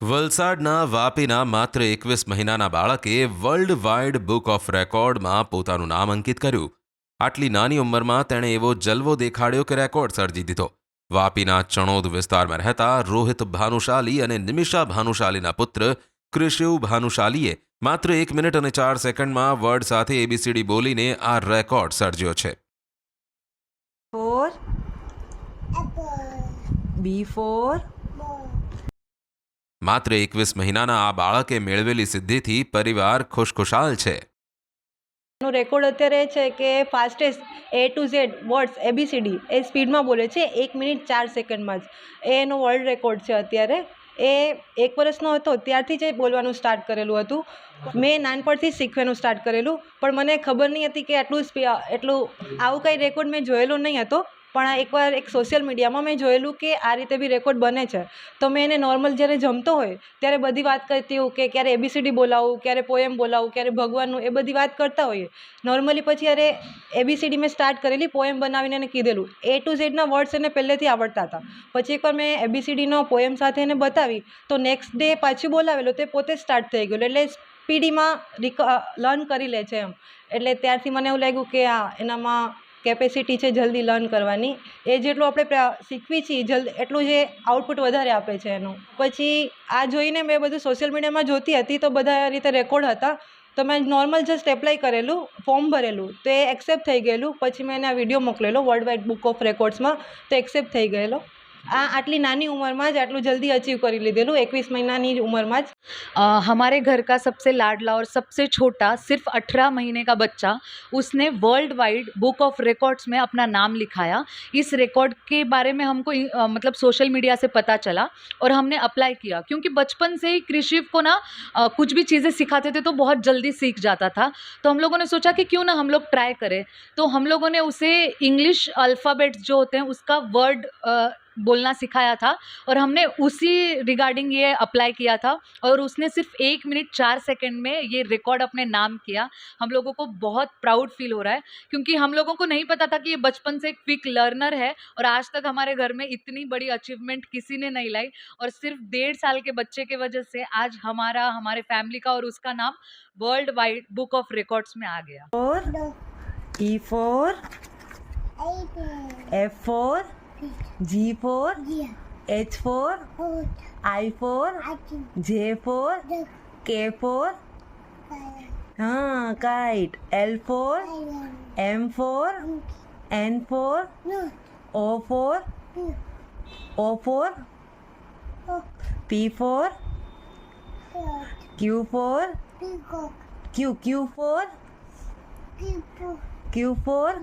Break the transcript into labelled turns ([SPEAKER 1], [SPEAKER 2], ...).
[SPEAKER 1] વલસાડના વાપીના માત્ર એકવીસ મહિનાના બાળકે વર્લ્ડ વાઇડ બુક ઓફ રેકોર્ડમાં પોતાનું નામ અંકિત કર્યું. આટલી નાની ઉંમરમાં તેણે એવો જલવો દેખાડ્યો કે રેકોર્ડ સર્જી દીધો. વાપીના ચણોદ વિસ્તારમાં રહેતા રોહિત ભાનુશાલી અને નિમિષા ભાનુશાલીના પુત્ર કૃષિવ ભાનુશાલીએ માત્ર એક મિનિટ અને ચાર સેકન્ડમાં વર્ડ સાથે એબીસીડી બોલીને આ રેકોર્ડ સર્જ્યો છે.
[SPEAKER 2] ફોર બી for
[SPEAKER 1] માત્ર એકવીસ મહિનાના આ બાળકે મેળવેલી સિદ્ધિથી પરિવાર ખુશખુશાલ છે.
[SPEAKER 2] નો રેકોર્ડ અત્યારે છે કે fastest A to Z words ABCD એ સ્પીડમાં બોલે છે એક મિનિટ ચાર સેકન્ડમાં જ. એનો વર્લ્ડ રેકોર્ડ છે અત્યારે. એ એક વર્ષનો હતો, ત્યારથી જ એ બોલવાનું સ્ટાર્ટ કરેલું હતું. મેં નાનપણથી શીખવાનું સ્ટાર્ટ કરેલું, પણ મને ખબર નહીં હતી કે આટલું એટલું આવું કંઈ રેકોર્ડ મેં જોયેલો નહીં હતો. પણ એકવાર એક સોશિયલ મીડિયામાં મેં જોયેલું કે આ રીતે બી રેકોર્ડ બને છે. તો મેં એને નોર્મલ જ્યારે જમતો હોય, ત્યારે બધી વાત કરતી હોઉં કે ક્યારે એબીસીડી બોલાવું, ક્યારે પોએમ બોલાવું, ક્યારે ભગવાનનું, એ બધી વાત કરતા હોઈએ. નોર્મલી પછી અરે એબીસીડી મેં સ્ટાર્ટ કરેલી પોએમ બનાવીને એને કીધેલું. એ ટુ ઝેડના વર્ડ્સ એને પહેલેથી આવડતા હતા. પછી એકવાર મેં એબીસીડીનો પોએમ સાથે એને બતાવી, તો નેક્સ્ટ ડે પાછું બોલાવેલો, તે પોતે સ્ટાર્ટ થઈ ગયેલું. એટલે સ્પીડીમાં રિક લર્ન કરી લે છે એમ. એટલે ત્યારથી મને એવું લાગ્યું કે આ એનામાં કેપેસિટી છે જલ્દી લર્ન કરવાની. એ જેટલું આપણે શીખવી છીએ, જલ્દી, એટલું જે આઉટપુટ વધારે આપે છે એનું. પછી આ જોઈને મેં બધું સોશિયલ મીડિયામાં જોતી હતી તો બધા રીતે રેકોર્ડ હતા. તો મેં નોર્મલ જસ્ટ એપ્લાય કરેલું, ફોર્મ ભરેલું, તો એ એક્સેપ્ટ થઈ ગયેલું. પછી મેં એને આ વીડિયો મોકલેલો, વર્લ્ડ વાઇડ બુક ઓફ રેકોર્ડ્સમાં, તો એક્સેપ્ટ થઈ ગયેલો. આ આટલી નાની ઉંમરમાં જ આટલું જલ્દી અચીવ કરી લીધેલું એકવીસ મહિનાની જ ઉંમરમાં જ
[SPEAKER 3] अ, हमारे घर का सबसे लाडला और सबसे छोटा सिर्फ अठारह महीने का बच्चा उसने world wide book of records में अपना नाम लिखाया इस रिकॉर्ड के बारे में हमको अ, मतलब सोशल मीडिया से पता चला और हमने अप्लाई किया क्योंकि बचपन से ही कृषि को ना अ, कुछ भी चीज़ें सिखाते थे तो बहुत जल्दी सीख जाता था तो हम लोगों ने सोचा कि क्यों ना हम लोग ट्राई करें तो हम लोगों ने उसे इंग्लिश अल्फ़ाबेट्स जो होते हैं उसका वर्ड बोलना सिखाया था और हमने उसी रिगार्डिंग ये अप्लाई किया था और उसने सिर्फ़ एक मिनट चार सेकंड में ये रिकॉर्ड अपने नाम किया। हम लोगों को बहुत प्राउड फील हो रहा है क्योंकि हम लोगों को नहीं पता था कि ये बचपन से एक क्विक लर्नर है और आज तक हमारे घर में इतनी बड़ी अचीवमेंट किसी ने नहीं लाई और सिर्फ़ डेढ़ साल के बच्चे के वजह से आज हमारा, हमारे फैमिली का और उसका नाम world wide book of records में आ गया।
[SPEAKER 2] E for F for G for H for I for J for K for हाँ kite L for M for N for O for O for P for Q for Q Q for Q for